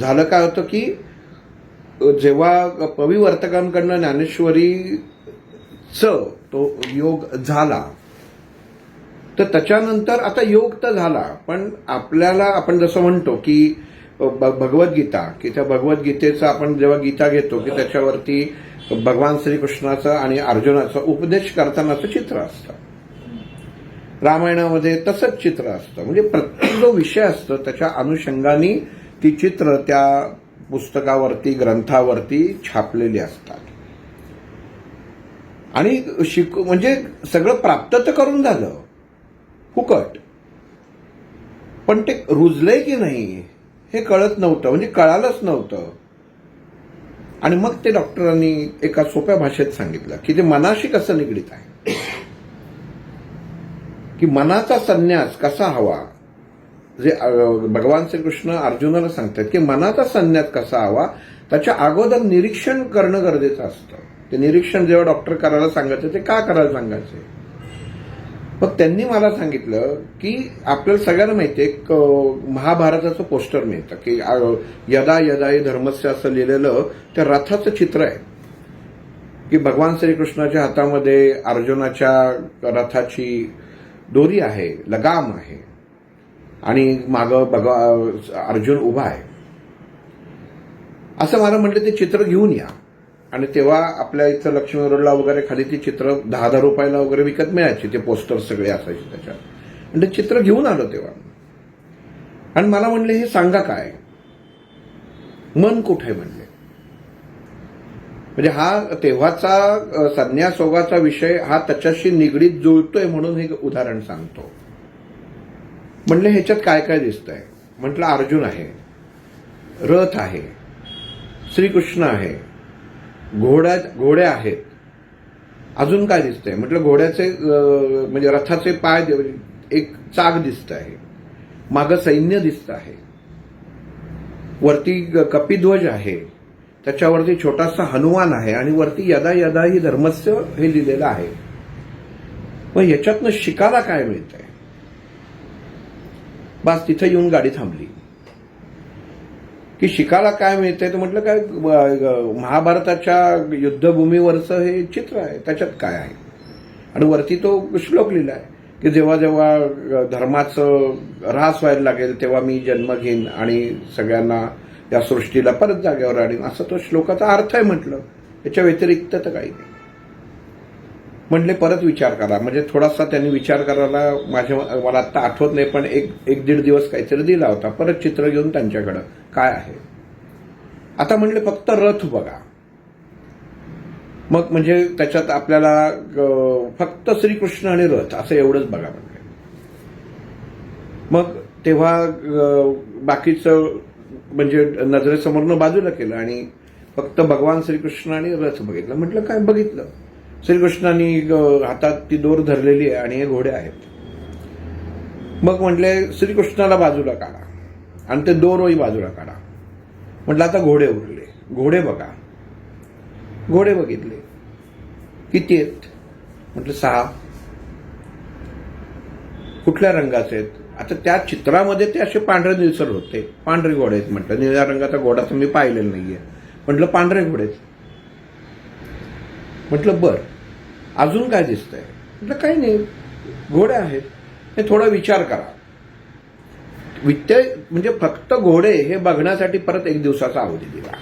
झालं काय होतं की जेव्हा पविवर्तकांकडनं ज्ञानेश्वरीचं तो योग झाला तर त्याच्यानंतर आता योग तर झाला पण आपल्याला आपण जसं म्हणतो की भगवद्गीता की त्या भगवद्गीतेचं आपण जेव्हा गीता घेतो की त्याच्यावरती भगवान श्रीकृष्णाचं आणि अर्जुनाचा उपदेश करतानाचं चित्र असतं. रामायणामध्ये तसंच चित्र असतं. म्हणजे प्रत्येक जो विषय असतो त्याच्या अनुषंगाने ती चित्र त्या पुस्तकावरती ग्रंथावरती छापलेली असतात. आणि शिक म्हणजे सगळं प्राप्त तर करून झालं. फुकट. पण ते रुजलंय की नाही हे कळत नव्हतं. म्हणजे कळालंच नव्हतं. आणि मग ते डॉक्टरांनी एका सोप्या भाषेत सांगितलं की ते मनाशी कसं निगडीत आहे? की मनाचा संन्यास कसा हवा? जे भगवान श्रीकृष्ण अर्जुनाला सांगतात की मनाचा संन्यास कसा हवा त्याच्या अगोदर निरीक्षण करणं गरजेचं असतं. ते निरीक्षण जेव्हा डॉक्टर करायला सांगायचं ते का करायला सांगायचे? मग त्यांनी मला सांगितलं की आपल्याला सगळ्यांना माहिती आहे एक महाभारताचं पोस्टर मिळतं की यदा यदा हे धर्मस्य असं लिहिलेलं त्या रथाचं चित्र आहे. की भगवान श्रीकृष्णाच्या हातामध्ये अर्जुनाच्या रथाची दोरी आहे लगाम आहे. आणि मागं भगवा अर्जुन उभा आहे. असं मला म्हटलं ते चित्र घेऊन या. आणि तेव्हा आपल्या इथं लक्ष्मी रोडला वगैरे खाली ती चित्र दहा दहा रुपयाला वगैरे विकत मिळायची ते पोस्टर सगळे असायचे त्याच्यात. आणि ते चित्र घेऊन आलो तेव्हा. आणि मला म्हणले हे सांगा काय? मन कुठे म्हणले? म्हणजे हा तेव्हाचा संन्यासोगाचा विषय हा त्याच्याशी निगडीत जुळतोय म्हणून हे उदाहरण सांगतो. म्हणले ह्याच्यात काय काय दिसतंय? म्हटलं अर्जुन आहे रथ आहे श्रीकृष्ण आहे घोड्या घोड्या आहेत. अजून काय दिसतंय? म्हटलं घोड्याचे म्हणजे रथाचे पाय दे- एक चाक दिसत आहे. मागं सैन्य दिसत आहे. वरती कपिध्वज आहे. त्याच्यावरती छोटासा हनुमान आहे आणि वरती यदा यदा ही धर्मस्य हे लिहिलेलं आहे. मग ह्याच्यातनं शिकायला काय मिळतंय? बस तिथं येऊन गाडी थांबली. की शिकायला काय मिळतंय? तर म्हटलं काय महाभारताच्या युद्धभूमीवरचं हे चित्र आहे. त्याच्यात काय आहे? आणि वरती तो श्लोक लिहिला आहे की जेव्हा जेव्हा धर्माचं ऱ्हास व्हायला लागेल तेव्हा मी जन्म घेईन आणि सगळ्यांना या सृष्टीला परत जागेवर आणीन. असं तो श्लोकाचा अर्थ आहे म्हटलं. याच्या व्यतिरिक्त तर काही नाही. म्हटले परत विचार करा. म्हणजे थोडासा त्यांनी विचार करायला माझ्या मला आत्ता आठवत नाही पण एक एक दीड दिवस काहीतरी दिला होता. परत चित्र घेऊन त्यांच्याकडं. काय आहे? आता म्हणले फक्त रथ बघा. मग म्हणजे त्याच्यात आपल्याला फक्त श्रीकृष्ण आणि रथ असं एवढंच बघा म्हणजे मग तेव्हा बाकीचं म्हणजे नजरेसमोरनं बाजूला केलं आणि फक्त भगवान श्रीकृष्ण आणि रथ बघितलं. म्हटलं काय बघितलं? श्रीकृष्णाने हातात ती दोर धरलेली आहे आणि हे घोडे आहेत. मग म्हटले श्रीकृष्णाला बाजूला काढा आणि ते दोरही बाजूला काढा. म्हटलं आता घोडे उरले. घोडे बघा. घोडे बघितले. किती आहेत? म्हटलं सहा. कुठल्या रंगाचे आहेत? आता त्या चित्रामध्ये ते असे पांढरे निळसर होते. पांढरे घोडे आहेत. म्हटलं निळ्या रंगाचा घोडा तर मी पाहिलेला नाहीये. म्हटलं पांढरे घोडे आहेत. म्हटलं बर. अजून काय दिसतंय? म्हटलं काही नाही. घोडे आहेत. हे थोडा विचार करा. वित्य म्हणजे फक्त घोडे हे बघण्यासाठी परत एक दिवसाचा अवधी दिला.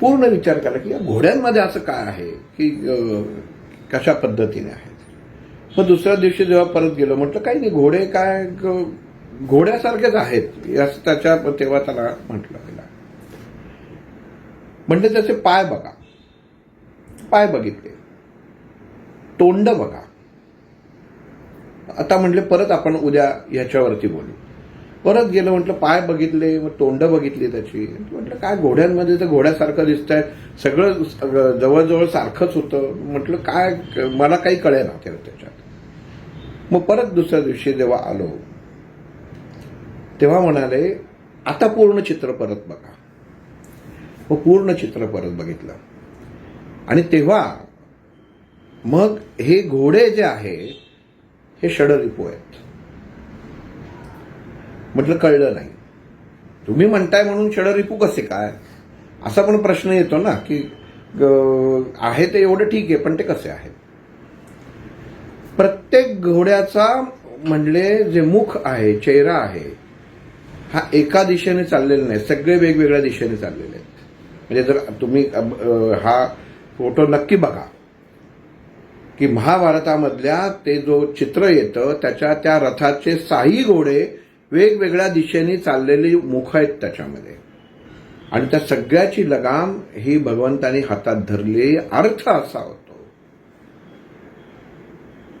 पूर्ण विचार करा की या घोड्यांमध्ये असं काय आहे की कशा पद्धतीने आहेत मग दुसऱ्या दिवशी जेव्हा परत गेलो म्हटलं काही नाही घोडे काय घोड्यासारखेच आहेत. याच त्याच्या तेव्हा त्याला म्हटलं गेला. म्हणजे त्याचे पाय बघा. पाय बघितले. तोंड बघा. आता म्हटलं परत आपण उद्या याच्यावरती बोलू. परत गेलं म्हटलं पाय बघितले मग तोंड बघितली त्याची. म्हटलं काय घोड्यांमध्ये तर घोड्यासारखं दिसत आहे सगळं जवळजवळ सारखंच होतं. म्हटलं काय मला काही कळेना ते त्याच्यात. मग परत दुसऱ्या दिवशी जेव्हा आलो तेव्हा म्हणाले आता पूर्ण चित्र परत बघा. मग पूर्ण चित्र परत बघितलं. आणि तेव्हा मग हे घोडे जे आहे हे षडरिपू आहेत. म्हटलं कळलं नाही. तुम्ही म्हणताय म्हणून षडरिपू कसे काय? असा पण प्रश्न येतो ना की आहे ते एवढं ठीक आहे पण ते कसे आहेत? प्रत्येक घोड्याचा म्हणले जे मुख आहे चेहरा आहे हा एका दिशेने चाललेला नाही. सगळे वेगवेगळ्या दिशेने चाललेले आहेत. म्हणजे जर तुम्ही हा फोटो नक्की बघा. की महाभारतामधल्या ते जो चित्र येतं त्याच्या त्या रथाचे साही घोडे वेगवेगळ्या दिशेने चाललेली मुख आहेत त्याच्यामध्ये. आणि त्या सगळ्याची लगाम ही भगवंतानी हातात धरली. अर्थ असा होतो.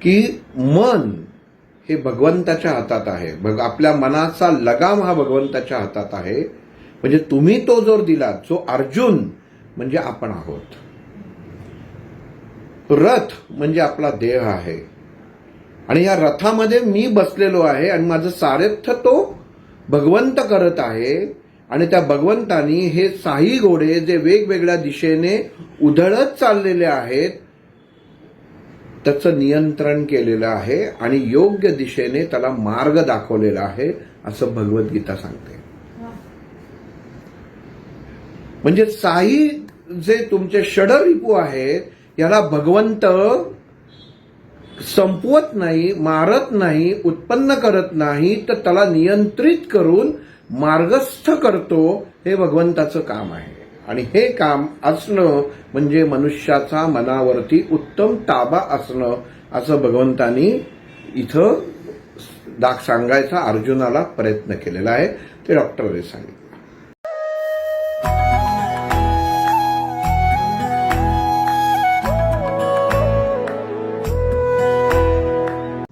की मन हे भगवंताच्या हातात आहे. भग- आपल्या मनाचा लगाम हा भगवंताच्या हातात आहे. म्हणजे तुम्ही तो जोर दिला जो अर्जुन म्हणजे आपण आहोत. रथ म्हणजे आपला देह आहे. आणि या रथामध्ये मी बसलेलो आहे आणि माझं सारथ्य तो भगवंत करत आहे. आणि त्या भगवंतानी हे साही घोडे जे वेगवेगळ्या दिशेने उधळत चाललेले आहेत त्याचं नियंत्रण केलेलं आहे आणि योग्य दिशेने त्याला मार्ग दाखवलेला आहे असं भगवद्गीता सांगते. म्हणजे साई जे तुमचे षडरिपू आहेत याला भगवंत संपवत नाही मारत नाही उत्पन्न करत नाही तर त्याला नियंत्रित करून मार्गस्थ करतो हे भगवंताचं काम आहे. आणि हे काम असणं म्हणजे मनुष्याचा मनावरती उत्तम ताबा असणं असं भगवंतानी इथं दाख सांगायचा अर्जुनाला प्रयत्न केलेला आहे. ते डॉक्टरने सांगितलं.